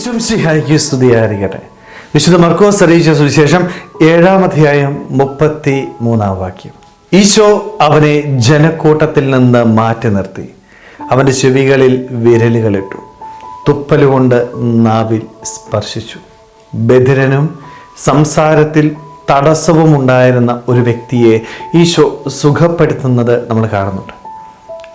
ഈശ്വംശിഹായിക്ക് സ്തുതിയായിരിക്കട്ടെ. വിശുദ്ധ മർക്കോസ് അറിയിച്ച സുവിശേഷം ഏഴാം അധ്യായം മുപ്പത്തി മൂന്നാം വാക്യം. ഈശോ അവനെ ജനക്കൂട്ടത്തിൽ നിന്ന് മാറ്റി നിർത്തി. അവന്റെ ചെവികളിൽ വിരലുകളിട്ടു. തുപ്പലുകൊണ്ട് നാവിൽ സ്പർശിച്ചു. ബധിരനും സംസാരത്തിൽ തടസ്സവും ഉണ്ടായിരുന്ന ഒരു വ്യക്തിയെ ഈശോ സുഖപ്പെടുത്തുന്നത് നമ്മൾ കാണുന്നുണ്ട്.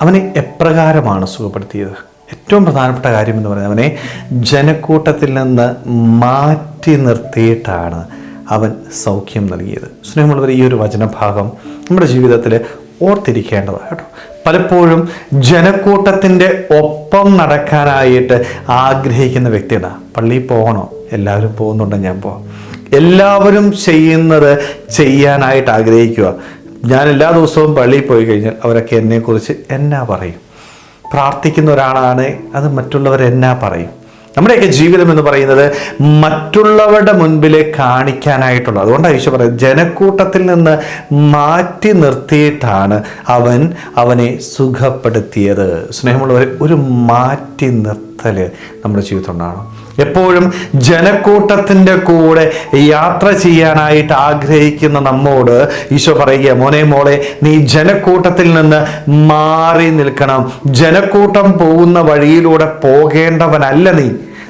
അവനെ എപ്രകാരമാണ് സുഖപ്പെടുത്തിയത്? ഏറ്റവും പ്രധാനപ്പെട്ട കാര്യം എന്ന് പറയുന്നത് അവനെ ജനക്കൂട്ടത്തിൽ നിന്ന് മാറ്റി നിർത്തിയിട്ടാണ് അവൻ സൗഖ്യം നൽകിയത്. സ്നേഹമുള്ളവർ ഈ ഒരു വചനഭാഗം നമ്മുടെ ജീവിതത്തിൽ ഓർത്തിരിക്കേണ്ടതാണ് കേട്ടോ. പലപ്പോഴും ജനക്കൂട്ടത്തിന്റെ ഒപ്പം നടക്കാനായിട്ട് ആഗ്രഹിക്കുന്ന വ്യക്തിയുടെ പള്ളിയിൽ പോകണോ? എല്ലാവരും പോകുന്നുണ്ട് ഞാൻ പോവാം. എല്ലാവരും ചെയ്യുന്നത് ചെയ്യാനായിട്ട് ആഗ്രഹിക്കുക. ഞാൻ എല്ലാ ദിവസവും പള്ളിയിൽ പോയി കഴിഞ്ഞാൽ അവരൊക്കെ എന്നെക്കുറിച്ച് എന്നാ പറയും? പ്രാർത്ഥിക്കുന്ന ഒരാളാണ് അത് മറ്റുള്ളവർ എന്നാ പറയും? നമ്മുടെയൊക്കെ ജീവിതം എന്ന് പറയുന്നത് മറ്റുള്ളവരുടെ മുൻപിൽ കാണിക്കാനായിട്ടുള്ള അതുകൊണ്ടാണ് ഈശോ പറയുന്നത് ജനക്കൂട്ടത്തിൽ നിന്ന് മാറ്റി നിർത്തിയിട്ടാണ് അവൻ അവനെ സുഖപ്പെടുത്തിയത്. സ്നേഹമുള്ളവരെ ഒരു മാറ്റി നിർത്തൽ നമ്മുടെ ജീവിതത്തിലുണ്ടാകണം എപ്പോഴും ജനക്കൂട്ടത്തിന്റെ കൂടെ യാത്ര ചെയ്യാനായിട്ട് ആഗ്രഹിക്കുന്ന നമ്മോട് ഈശോ പറയുക മോനെ മോളെ നീ ജനക്കൂട്ടത്തിൽ നിന്ന് മാറി നിൽക്കണം. ജനക്കൂട്ടം പോകുന്ന വഴിയിലൂടെ പോകേണ്ടവനല്ല നീ.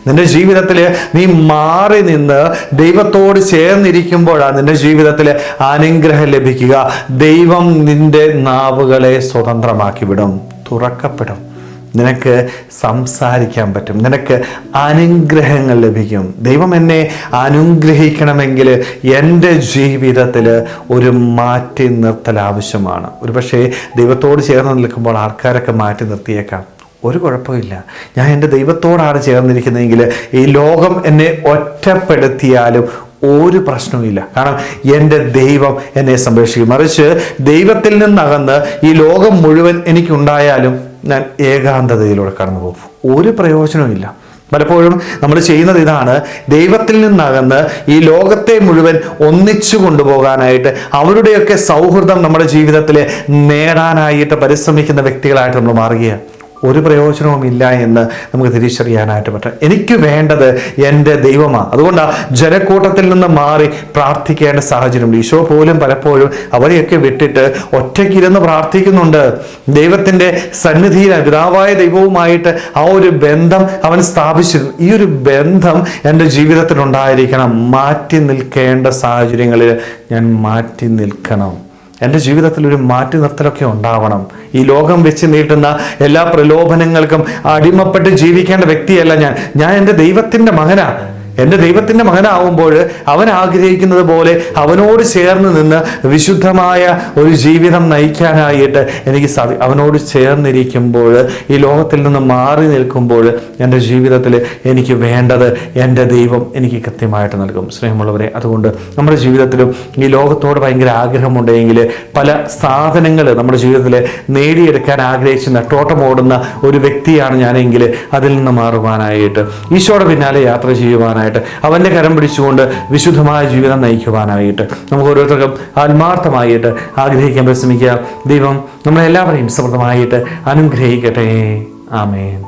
നിന്റെ ജീവിതത്തിൽ നീ മാറി നിന്ന് ദൈവത്തോട് ചേർന്നിരിക്കുമ്പോഴാണ് നിന്റെ ജീവിതത്തിൽ അനുഗ്രഹം ലഭിക്കുക. ദൈവം നിന്റെ നാവുകളെ സ്വതന്ത്രമാക്കി വിടും. തുറക്കപ്പെടും. നിനക്ക് സംസാരിക്കാൻ പറ്റും. നിനക്ക് അനുഗ്രഹങ്ങൾ ലഭിക്കും. ദൈവം എന്നെ അനുഗ്രഹിക്കണമെങ്കിൽ എന്റെ ജീവിതത്തിൽ ഒരു മാറ്റി നിർത്തൽ ആവശ്യമാണ്. ഒരു പക്ഷേ ദൈവത്തോട് ചേർന്ന് നിൽക്കുമ്പോൾ ആൾക്കാരൊക്കെ മാറ്റി നിർത്തിയേക്കാം. ഒരു കുഴപ്പമില്ല ഞാൻ എന്റെ ദൈവത്തോടാണ് ചേർന്നിരിക്കുന്നതെങ്കിൽ ഈ ലോകം എന്നെ ഒറ്റപ്പെടുത്തിയാലും ഒരു പ്രശ്നവുമില്ല കാരണം എന്റെ ദൈവം എന്നെ സംരക്ഷിക്കും. മറിച്ച് ദൈവത്തിൽ നിന്നകന്ന് ഈ ലോകം മുഴുവൻ എനിക്കുണ്ടായാലും ഞാൻ ഏകാന്തതയിലൂടെ കടന്നു പോകും. ഒരു പ്രയോജനവുമില്ല പലപ്പോഴും നമ്മൾ ചെയ്യുന്നത് ഇതാണ്. ദൈവത്തിൽ നിന്നകന്ന് ഈ ലോകത്തെ മുഴുവൻ ഒന്നിച്ചു കൊണ്ടുപോകാനായിട്ട് അവരുടെയൊക്കെ സൗഹൃദം നമ്മുടെ ജീവിതത്തിൽ നേടാനായിട്ട് പരിശ്രമിക്കുന്ന വ്യക്തികളായിട്ട് നമ്മൾ മാറുകയാണ്. ഒരു പ്രയോജനവും ഇല്ല എന്ന് നമുക്ക് തിരിച്ചറിയാനായിട്ട് പറ്റും. എനിക്ക് വേണ്ടത് എന്റെ ദൈവമാണ്. അതുകൊണ്ടാണ് ജനക്കൂട്ടത്തിൽ നിന്ന് മാറി പ്രാർത്ഥിക്കേണ്ട സാഹചര്യമുണ്ട് ഈശോ പോലും പലപ്പോഴും അവരെയൊക്കെ വിട്ടിട്ട് ഒറ്റയ്ക്കിരുന്ന് പ്രാർത്ഥിക്കുന്നുണ്ട്. ദൈവത്തിന്റെ സന്നിധിയിൽ പിതാവായ ദൈവവുമായിട്ട് ആ ഒരു ബന്ധം അവൻ സ്ഥാപിച്ചിരുന്നു. ഈ ഒരു ബന്ധം എന്റെ ജീവിതത്തിൽ ഉണ്ടായിരിക്കണം മാറ്റി നിൽക്കേണ്ട സാഹചര്യങ്ങളിൽ ഞാൻ മാറ്റി നിൽക്കണം. എന്റെ ജീവിതത്തിൽ ഒരു മാറ്റി നിർത്തലൊക്കെ ഉണ്ടാവണം. ഈ ലോകം വെച്ച് നീട്ടുന്ന എല്ലാ പ്രലോഭനങ്ങൾക്കും അടിമപ്പെട്ട് ജീവിക്കേണ്ട വ്യക്തിയല്ല ഞാൻ. ഞാൻ എന്റെ ദൈവത്തിന്റെ മകനാണ് എന്റെ ദൈവത്തിന്റെ മകനാവുമ്പോൾ അവൻ ആഗ്രഹിക്കുന്നത് പോലെ അവനോട് ചേർന്ന് നിന്ന് വിശുദ്ധമായ ഒരു ജീവിതം നയിക്കാനായിട്ട് എനിക്ക് സാധി അവനോട് ചേർന്നിരിക്കുമ്പോൾ ഈ ലോകത്തിൽ നിന്ന് മാറി നിൽക്കുമ്പോൾ എന്റെ ജീവിതത്തിൽ എനിക്ക് വേണ്ടത് എന്റെ ദൈവം എനിക്ക് കൃത്യമായിട്ട് നൽകും. സ്നേഹമുള്ളവരെ അതുകൊണ്ട് നമ്മുടെ ജീവിതത്തിലും ഈ ലോകത്തോട് ഭയങ്കര ആഗ്രഹമുണ്ടെങ്കിൽ പല സാധനങ്ങൾ നമ്മുടെ ജീവിതത്തിൽ നേടിയെടുക്കാൻ ആഗ്രഹിച്ച് നെട്ടോട്ടം ഓടുന്ന ഒരു വ്യക്തിയാണ് ഞാനെങ്കിൽ അതിൽ നിന്ന് മാറുവാനായിട്ട്. ഈശോയുടെ പിന്നാലെ യാത്ര ചെയ്യുവാനായിട്ട് അവന്റെ കരം പിടിച്ചുകൊണ്ട് വിശുദ്ധമായ ജീവിതം നയിക്കുവാനായിട്ട് നമുക്ക് ഓരോരുത്തർക്കും ആത്മാർത്ഥമായിട്ട് ആഗ്രഹിക്കാൻ പരിശ്രമിക്കുക. ദൈവം നമ്മളെല്ലാവരെയും സമൃദ്ധമായിട്ട് അനുഗ്രഹിക്കട്ടെ. ആമേൻ.